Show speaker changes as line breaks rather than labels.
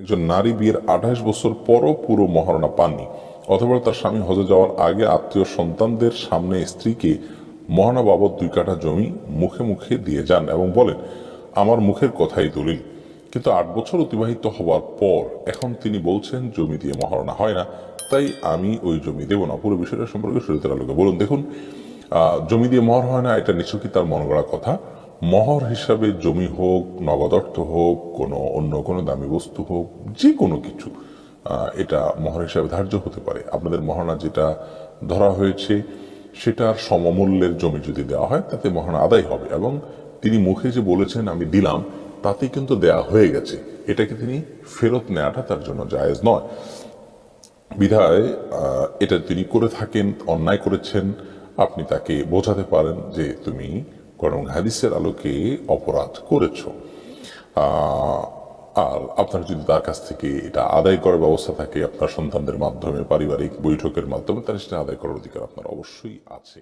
একজন নারী বিয়ের আঠাশ বছর পরও পুরো মহারণা পাননি। অথবা তার স্বামী হজে যাওয়ার আগে আত্মীয় সন্তানদের সামনে স্ত্রীকে মহানা বাবদ দুই কাঠা জমি মুখে মুখে দিয়ে যান এবং বলেন, আমার মুখের কথাই দলিল। কিন্তু আট বছর অতিবাহিত হওয়ার পর এখন তিনি বলছেন, জমি দিয়ে মহারণা হয় না, তাই আমি ওই জমি দেব না। পুরো বিষয়টা সম্পর্কে শরীরের আলোকে বলুন। দেখুন জমি দিয়ে মহর হয় না, এটা নিশ্চয়ই তার মন গড়া কথা? মহর হিসাবে জমি হোক নগদ অর্থ হোক, কোনো অন্য কোনো দামি বস্তু হোক যে কোনো কিছু এটা মহর হিসাবে ধার্য হতে পারে। আপনাদের মহারণা যেটা ধরা হয়েছে, সেটার সমমূল্যের জমি যদি দেওয়া হয়, তাতে মহারণা আদায় হবে। এবং তিনি মুখে যে বলেছেন, আমি দিলাম তাতে কিন্তু দেয়া হয়ে গেছে। এটাকে তিনি ফেরত নেওয়াটা তার জন্য জায়েজ নয়। বিধায় এটা তিনি করে থাকেন, অন্যায় করেছেন। আপনি তাকে বোঝাতে পারেন যে তুমি করং হাদিসের আলোকে অপরাধ করেছ। আর আপনার যদি তার কাছ থেকে এটা আদায় করার ব্যবস্থা থাকে, আপনার সন্তানদের মাধ্যমে, পারিবারিক বৈঠকের মাধ্যমে, তাহলে সেটা আদায় করার অধিকার আপনার অবশ্যই আছে।